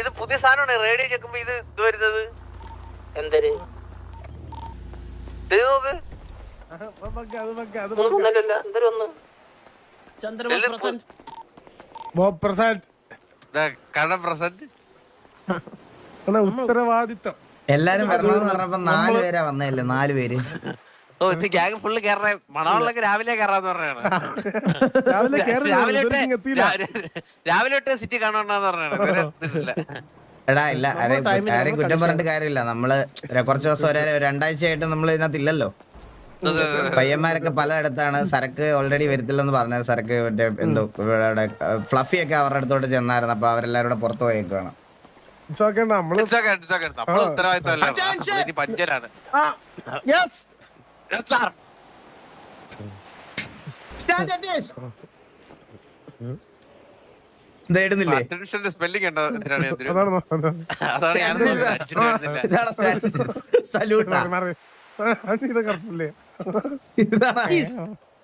ഇത് പുതിയ സാധനമാണ്? റേഡിയോ ചെക്കുമ്പോ ഇത് ഇത് വരുന്നത്? എന്തര്? ഇത് നോക്ക്. ഉത്തരവാദിത്തം. എല്ലാരും വരണമെന്ന് പറഞ്ഞപ്പോ നാല് പേരാ വന്നതല്ലേ നാല് പേര്? ഓ ഇത് ഗ്യാങ് ഫുള്ള് കേറണേ. മണമുള്ളൊക്കെ രാവിലെ കയറാന്ന് പറഞ്ഞാണ്. രാവിലെ കയറി രാവിലെ ഇതുവരെ എത്തിയില്ല രാ- രാവിലെ തൊട്ട് സിറ്റി കാണണമെന്ന് പറഞ്ഞാണ്. എടാ ഇല്ല ആരെയും കു- ആരെയും കുറ്റം പറഞ്ഞിട്ട് കാര്യമില്ല. നമ്മൾ ഒരു കുറച്ച് ദിവസം ഒരു രണ്ടാഴ്ചയായിട്ട് നമ്മൾ ഇതിനകത്ത് ഇല്ലല്ലോ. പയ്യന്മാരൊക്കെ പലയിടത്താണ്. സരക്ക് ഓൾറെഡി വരത്തില്ലെന്ന് പറഞ്ഞത് സരക്ക് മറ്റേ എന്തോ ഇവിടെ ഫ്ലഫി ഒക്കെ അവരുടെ അടുത്തോട്ട് ചെന്നായിരുന്നു. അപ്പൊ അവരെല്ലാരും കൂടെ പുറത്തു പോയേക്കാണ് നമ്മൾ okay, it's okay. നമ്മൾ ഉത്തരവാദിത്തമല്ല. Attention! ഇനി Yazar. ഇതായിരുന്നില്ലേ അറ്റൻഷന്റെ സ്പെല്ലിംഗ് ഉണ്ടോ എന്തിനാണ് ഞാൻ അതാണോ അതാണ് ഞാൻ അറ്റൻഷൻ സല്യൂട്ടാ ഇതൊക്കെ ഇതാണ്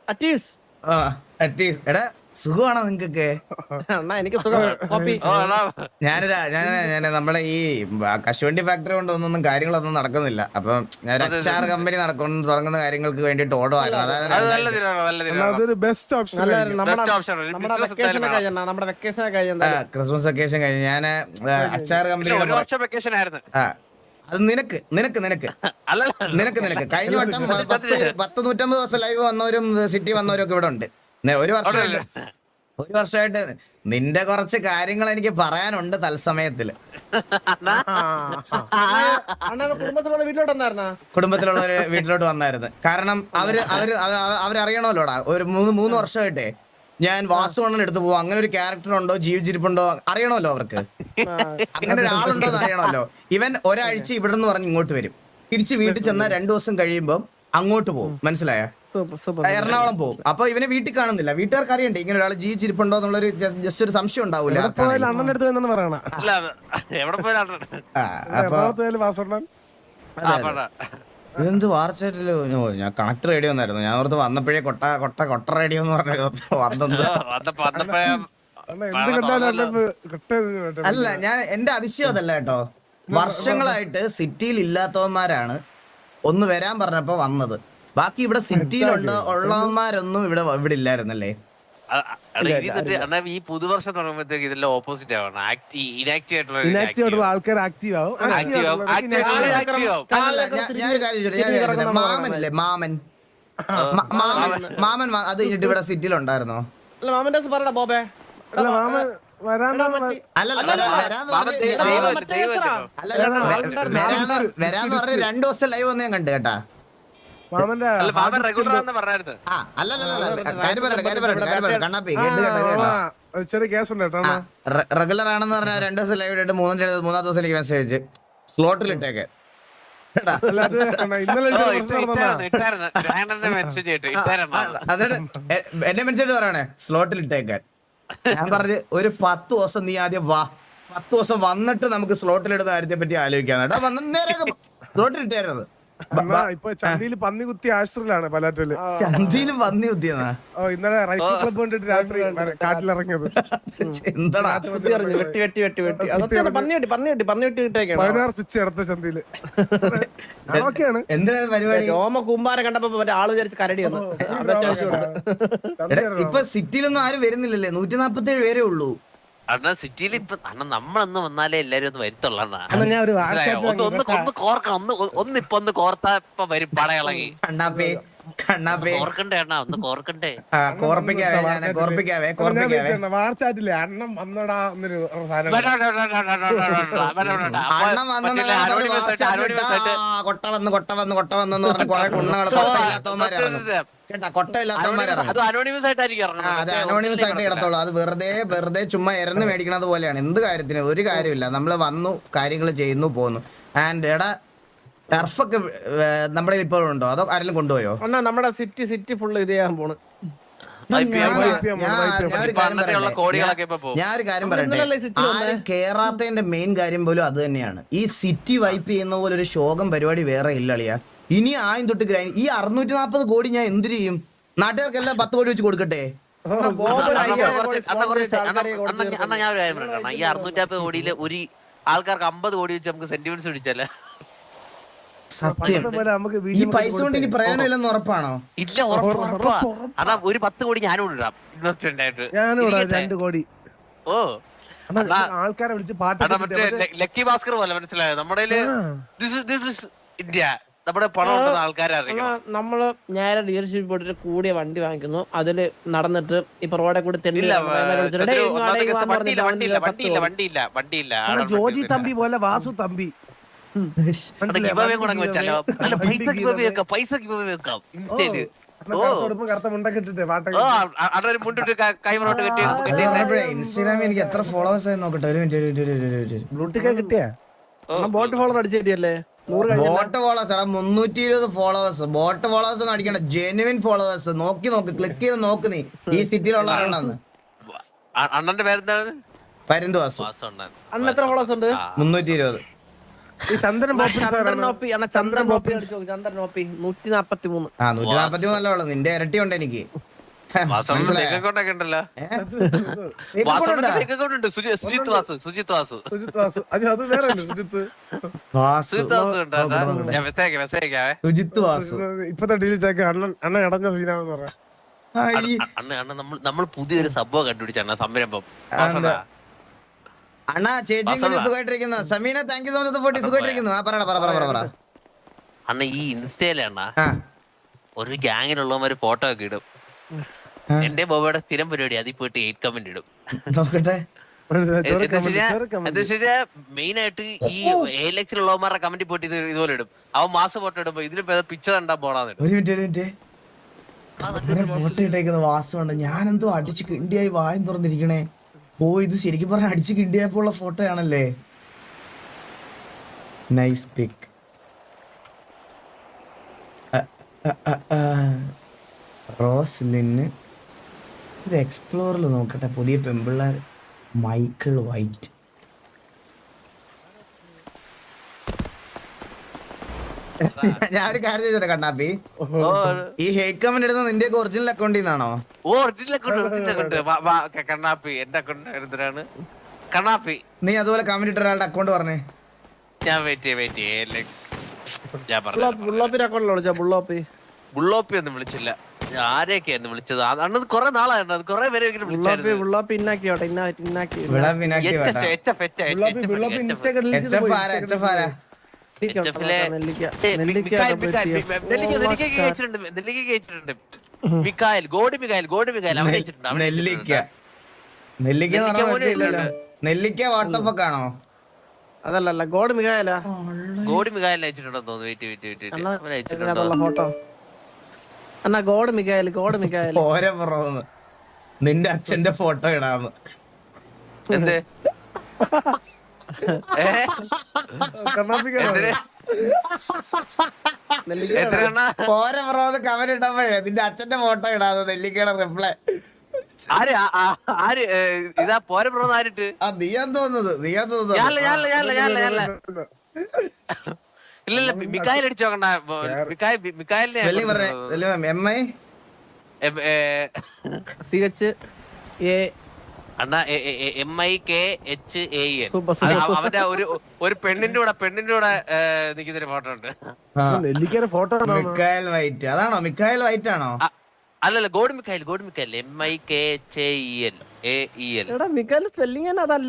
അറ്റീസ് ആ. അറ്റീസ് എടാ സുഖമാണോ നിങ്ങക്കൊക്കെ? എനിക്ക് ഞാനൊരു ഞാൻ ഞാൻ നമ്മളെ ഈ കശുവണ്ടി ഫാക്ടറി കൊണ്ട് ഒന്നും കാര്യങ്ങളൊന്നും നടക്കുന്നില്ല. അപ്പൊ ഞാൻ അച്ചാർ കമ്പനി നടക്കുന്ന തുടങ്ങുന്ന കാര്യങ്ങൾക്ക് വേണ്ടിട്ട് ഓടുമായിരുന്നു ക്രിസ്മസ് വെക്കേഷൻ കഴിഞ്ഞ് ഞാൻ അച്ചാർ കമ്പനി ആ അത് നിനക്ക് നിനക്ക് നിനക്ക്. നിനക്ക് നിനക്ക്. കഴിഞ്ഞ വട്ടം പത്ത് പത്ത് നൂറ്റമ്പത് ദിവസം ലൈവ് വന്നവരും സിറ്റി വന്നവരും ഒക്കെ ഇവിടെ ഉണ്ട്. ഒരു വർഷമായിട്ട്. ഒരു വർഷമായിട്ട് നിന്റെ കുറച്ച് കാര്യങ്ങൾ എനിക്ക് പറയാനുണ്ട് തത്സമയത്തിൽ. കുടുംബത്തിലുള്ളവര് വീട്ടിലോട്ട് വന്നായിരുന്നു. കാരണം അവർ അവർ അവ- അവ- അവരറിയണമല്ലോടാ ഒരു മൂന്ന് മൂന്ന് വർഷമായിട്ടേ ഞാൻ വാസുവണ്ണൻ എടുത്തു പോകും അങ്ങനെ ഒരു ക്യാരക്ടർ ഉണ്ടോ? ജീവിച്ചിരിപ്പുണ്ടോ അറിയണമല്ലോ അവർക്ക്. അങ്ങനെ ഒരാളുണ്ടോ എന്ന് അറിയണമല്ലോ. ഇവൻ ഒരാഴ്ച ഇവിടെ നിന്ന് പറഞ്ഞ് ഇങ്ങോട്ട് വരും. തിരിച്ച് വീട്ടിൽ ചെന്നാൽ രണ്ടു ദിവസം കഴിയുമ്പോൾ അങ്ങോട്ട് പോകും മനസ്സിലായ? എറണാകുളം പോകും. അപ്പൊ ഇവനെ വീട്ടിൽ കാണുന്നില്ല. വീട്ടുകാർക്ക് അറിയണ്ടേ ഇങ്ങനെ ഒരാൾ ജീവിച്ചിരിപ്പുണ്ടോ എന്നുള്ളൊരു ജസ്റ്റ് ഒരു സംശയം ഉണ്ടാവില്ല. അണ്ണന്റെ അടുത്ത് എന്നാണ് പറയണ. ഇതെന്ത് വാർച്ചയായിട്ടല്ലോ ഞാൻ കണക്ട് റേഡിയോ ഒന്നായിരുന്നു ഞാൻ ഓർത്ത് വന്നപ്പോഴേ കൊട്ട കൊട്ട കൊട്ട റേഡിയോ എന്ന് പറഞ്ഞു വന്നത്. എന്ത് അല്ല ഞാൻ എന്റെ അതിശയം അതല്ല കേട്ടോ. വർഷങ്ങളായിട്ട് സിറ്റിയിൽ ഇല്ലാത്തവന്മാരാണ് ഒന്ന് വരാൻ പറഞ്ഞപ്പോ വന്നത്. ബാക്കി ഇവിടെ സിറ്റിയിലുണ്ട്. ഉള്ളവന്മാരൊന്നും ഇവിടെ ഇവിടെ ഇല്ലായിരുന്നല്ലേ? ഈ പുതുവർഷം തുടങ്ങുമ്പോഴത്തേക്ക് ഇതിന്റെ ഓപ്പോസിറ്റ് ആവണം. ഇനാക്റ്റീവ് ആയിട്ടുള്ള ആൾക്കാർ ആക്റ്റീവ് ആവും. മാമനല്ലേ മാമൻ. മാമൻ മാമൻ. അത് കഴിഞ്ഞിട്ട് ഇവിടെ സിറ്റിയിൽ ഉണ്ടായിരുന്നോ മാമന്റെ പറയടാ ബോബേ. മാമൻ വരാന്ന് പറഞ്ഞ രണ്ടു ദിവസം ലൈവ് ഒന്ന് ഞാൻ കണ്ടു കേട്ടാ. റെഗുലർ ആണെന്ന് പറഞ്ഞ രണ്ട് ദിവസം ലൈവ് ഇട്ടിട്ട് മൂന്നാം മൂന്നാം ദിവസം എനിക്ക് മെസ്സേജ് അയച്ച്. സ്ലോട്ടിൽ ഇട്ടേക്കെ. എന്നെ മെസ്സേജ് പറയണേ സ്ലോട്ടിൽ ഇട്ടേക്കാൻ ഞാൻ പറഞ്ഞു ഒരു പത്ത് ദിവസം നീ ആദ്യം വാ. പത്ത് ദിവസം വന്നിട്ട് നമുക്ക് സ്ലോട്ടിൽ ഇടുന്ന കാര്യത്തെ പറ്റി ആലോചിക്കാം കേട്ടോ വന്നിട്ട് സ്ലോട്ടിൽ സ്ലോട്ടിലിട്ടായിരുന്നത് ഇപ്പൊ ചന്തിയിൽ പന്നി കുത്തി ആശ്രയിലാണ് പലാറ്റൽ ചന്തിയിൽ വന്നി കുത്തിയെന്നാ? ഓ ഇന്നലെ റൈഫിൾ ക്ലബ് കണ്ടിട്ട് രാത്രി കാട്ടിലിറങ്ങിയത്. എന്താടാ? വെട്ടി വെട്ടി വെട്ടി വെട്ടി പന്നി വെട്ടി പന്നി വെട്ടി പന്നി വെട്ടി പതിനാറ് സ്വിച്ച് എടുത്ത ചന്തിയിൽ. ഓക്കെയാണ് എന്താ പരിപാടി? രോമ കൂമ്പാരം കണ്ടപ്പോ മറ്റേ ആൾ വിചാരിച്ച് കരടി വന്നു. ഇപ്പൊ സിറ്റിയിലൊന്നും ആരും വരുന്നില്ലല്ലേ? നൂറ്റി നാപ്പത്തി ഏഴ് പേരേ ഉള്ളൂ. അണ്ണാ സിറ്റിയിൽ ഇപ്പൊ അണ്ണ നമ്മളൊന്ന് വന്നാലേ എല്ലാരും ഒന്ന് വരുത്തുള്ളണ്ണാ ഒന്ന് ഒന്ന് ഒന്ന് ഒന്ന് കോർത്താ ഇപ്പൊ വരും പടയിളകി അണ്ണാ ഒന്ന് വന്നടാ എന്നൊരു കൊട്ട വന്ന് കൊട്ട വന്ന് കൊട്ട വന്നു കുറെ കുണ്ണകൾ കൊട്ട ഇല്ലാത്തവന്മാരാണ് അനോണിമസ് ആയിട്ട് ഇടത്തോളൂ അത് വെറുതെ വെറുതെ ചുമ്മാ ഇരന്ന് മേടിക്കണത് പോലെയാണ്. എന്ത് കാര്യത്തിന് ഒരു കാര്യമില്ല നമ്മൾ വന്നു കാര്യങ്ങൾ ചെയ്യുന്നു പോന്നു. ആൻഡ് എടാ ടർഫൊക്കെ നമ്മുടെ ഇപ്പോഴും ഉണ്ടോ? അതോ ആരെങ്കിലും കൊണ്ടുപോയോ? നമ്മുടെ സിറ്റി സിറ്റി ഫുള്ള് ഇത് ചെയ്യാൻ പോണ്. ഞാൻ ഒരു കാര്യം പറയട്ടെ? ആരും കേറാത്തതിന്റെ മെയിൻ കാര്യം പോലും അത് തന്നെയാണ്. ഈ സിറ്റി വൈപ്പ് ചെയ്യുന്ന പോലെ ഒരു ശോകം പരിപാടി വേറെ ഇല്ലളിയാ ഇനി ആയും തൊട്ട് ഗ്രൈൻഡ് ഈ അറുന്നൂറ്റി നാപ്പത് കോടി ഞാൻ എന്ത് ചെയ്യും? നാട്ടുകാർക്കെല്ലാം പത്ത് കോടി വെച്ച് കൊടുക്കട്ടെ? അണ്ണാ ഞാൻ ഒരു കാര്യം പറയണം ഈ അറുന്നൂറ്റാപ്പത് കോടിയിൽ ഒരു ആൾക്കാർക്ക് അമ്പത് കോടി വെച്ച് നമുക്ക് സെന്റിമെന്റ്സ് പിടിച്ചല്ലേ സത്യം. ഈ പൈസ കൊണ്ട് ഇനി പ്രയോജനമില്ലെന്ന് ഉറപ്പാണോ? ഇല്ല ഉറപ്പ് അതാ ഒരു പത്ത് കോടി ഞാനും ഇടാം. ഇൻവെസ്റ്റ്മെന്റ് ആയിട്ട്. ഇരിക്കട്ടെ. രണ്ട് കോടി. ഓ. ആൾക്കാരെ വിളിച്ച് അതാ മറ്റേ ലക്കി ഭാസ്കർ പോലെ മനസ്സിലായോ? നമ്മുടെ ഇന്ത്യ നമ്മുടെ പണം ഉണ്ടെന്ന് ആൾക്കാരെ അറിയിക്കണം നമ്മൾ ഞാൻ ഡീലർഷിപ്പ് പോയിട്ട് കൂടിയ വണ്ടി വാങ്ങിക്കുന്നു. അതിൽ നടന്നിട്ട് ഇപ്പൊ റോഡെ കൂടി തെണ്ടി ഇല്ല നടന്ന് ഇവന്മാരെ വിളിച്ചിട്ട്, ചന്ദ്രു, "ഡേയ്, ഇങ്ങ് ഒന്നാമത്തെ വാടകയ്ക്ക് കേസ് വാന്ന് വണ്ടിയില്ല പറഞ്ഞിട്ട് വണ്ടിയില്ല അവന്റെ വണ്ടിയില്ല പത്ത് വണ്ടിയില്ല വണ്ടിയില്ല. അണ്ണാ, ആളെ ജോജി. തമ്പി പോലെ വാസു തമ്പി. പൈസ ഇൻസ്റ്റാഗ്രാമിൽ എനിക്ക് എത്ര ഫോളോവേഴ്സ് ആയി നോക്കട്ടെ. ഒരു മിനിറ്റ് കിട്ടിയാ? ബോട്ട് ഫോളർ അടിച്ചിട്ടിയല്ലേ ബോട്ട് ഫോളോവേഴ്സ് എടാ മുന്നൂറ്റി ഇരുപത് ഫോളോവേഴ്സ് ബോട്ട് ഫോളോവേഴ്സ് ഒന്നും അടിക്കണ്ട. ജെനുവിൻ ഫോളോവേഴ്സ് നോക്കി നോക്ക്. ക്ലിക്ക് ചെയ്ത് നോക്ക് നീ. ഈ സിറ്റിയിലുള്ള അണ്ണന്റെ പേരെന്താണ്? പരുന്തുവാസു. എത്ര ഫോളോസ് ഉണ്ട്? ആ. മുന്നൂറ്റി ഇരുപത് ഈ ചന്ദ്രൻ ബോപ്പി ചന്ദ്രൻ നൂറ്റി നാപ്പത്തി മൂന്ന് ആ നൂറ്റി നാപ്പത്തി മൂന്നല്ലേ നിന്റെ ഇരട്ടി ഉണ്ട് എനിക്ക് സുജിത് വാസു ഇപ്പത്തെ ഡിലീറ്റ് ആക്കി അണ്ണൻ അണ്ണൻ ഇടഞ്ഞ സീനാന്ന് പറയാം നമ്മൾ പുതിയൊരു സംഭവം കണ്ടുപിടിച്ചാണ് സംരംഭം. അണ്ണാ. സുഖമായിട്ടിരിക്കുന്നു. Sameena thank you so much forty സുഖമായിട്ടിരിക്കുന്നു. ആ പറ പറ പറ പറ. അണ്ണ ഈ ഇൻസ്റ്റയിലെ അണ്ണ ആ. ഒരു ഗ്യാങ്ങിലുള്ളവന്മാര് ഫോട്ടോ ഒക്കെ ഇടും. എന്റെ ബോബയുടെ സ്ഥിരം പരിപാടി അതിൽ പോയിട്ട് എയ്റ്റ് കമന്റ് ഇടും. നോക്കട്ടെ. മെയിൻ ആയിട്ട് ഈ എലക്സിലുള്ളവന്മാരുടെ കമന്റ് പോയിട്ട് ഇത് ഇതുപോലെ ഇടും. അവൻ മാസം ഫോട്ടോ ഇടുമ്പോ ഇതിന് പിച്ച കണ്ടാ പോണാന്ന് ഒരു മിനിറ്റ് ഒരു മിനിറ്റ് ഫോട്ടോ ഇട്ടേക്കുന്ന വാസമുണ്ട് ഞാനെന്തോ അടിച്ച് കിണ്ടിയായി വായും തുറന്നിരിക്കണേ. ഓ ഇത് ശരിക്കും പറഞ്ഞ അടിച്ച് കിണ്ടിയായപ്പോ ഉള്ള ഫോട്ടോ ആണല്ലേ? നൈസ് പിക് റോസ്ലിന് ഒരു എക്സ്പ്ലോറിൽ നോക്കട്ടെ പുതിയ പെമ്പിള്ളാർ മൈക്കിൾ വൈറ്റ്. ഞാനൊരു കാര്യം ചോദിച്ചോട്ടെ കണ്ണാപ്പി? ഈ ഹേക്ക് കമന്റ് ഇടുന്ന നിന്റെ ഒറിജിനൽ അക്കൗണ്ടിൽ നിന്നാണോ ഓ ഒറിജിനൽ അക്കൗണ്ട് ഒറിജിനൽ അക്കൗണ്ട് കണ്ണാപ്പി എന്റെ അക്കൗണ്ട് എന്തിനാണ് കണ്ണാപ്പി. നീ അതുപോലെ കമന്റ് ഇട്ട ഒരാളുടെ അക്കൗണ്ട് പറഞ്ഞേ. ഞാൻ വെയിറ്റ് ചെയ്യ വെയിറ്റ് ചെയ്യ. ഞാൻ പറഞ്ഞു ബുള്ളോപ്പിന്റെ അക്കൗണ്ടിലോ വിളിച്ചാ ബുള്ളോപ്പി ബുള്ളോപ്പി ഒന്നും വിളിച്ചില്ല. ആരെയൊക്കെയായിരുന്നു വിളിച്ചത്? അന്നത് കൊറേ നാളായിരുന്നു. അത് കൊറേ പേരെ വിളിച്ചായിരുന്നു. മിക്കായൽ ഗോഡ് മിക്കായൽ ഗോഡ് മിക്കായൽ നെല്ലിക്ക. നെല്ലിക്ക എന്ന് നെല്ലിക്ക പറഞ്ഞാൽ പോലും നെല്ലിക്ക വാട്ടർഫക്ക് ആണോ അതല്ല അല്ല ഗോഡ് മികായല ഗോഡ് മിക്കായൽ അയച്ചിട്ടുണ്ടോ തോന്നുന്നു. വെയിറ്റ് വെയിറ്റ് വെയിറ്റ് അയച്ചിട്ടുണ്ടോ ഫോട്ടോ. ഗോഡ് ഗോഡ് ഓരോ നിന്റെ അച്ഛന്റെ ഫോട്ടോ ഇടാന്ന്. എന്തേ? ഓരോ കമന്റ് ഇട്ടപ്പോഴേ നിന്റെ അച്ഛന്റെ ഫോട്ടോ ഇടാന്ന് നെല്ലിക്കയുടെ റിപ്ലൈ ആര്? ആര്? ഇതാ പോരെ തോന്നുന്നത് ഇല്ല ഇല്ല മിക്കായൽ അടിച്ചു നോക്കണ്ട. മിക്കായ മിക്കായലിനെ സ്പെല്ലിംഗ് പറഞ്ഞേ M I? M- A, C H A Anna M I K H A N. അവന്റെ ഒരു ഒരു പെണ്ണിന്റെ കൂടെ പെണ്ണിന്റെ കൂടെ നിൽക്കുന്നൊരു ഫോട്ടോ ഉണ്ട്. നെല്ലിക്കയുടെ ഫോട്ടോ മിക്കായൽ വൈറ്റ്. അതാണോ? മിക്കായൽ വൈറ്റ് ആണോ? അല്ലല്ല God Mikhael God Mikhael. M I K H A L A E L എടാ മിക്കായൽ സ്പെല്ലിംഗ് തന്നെ അതല്ല.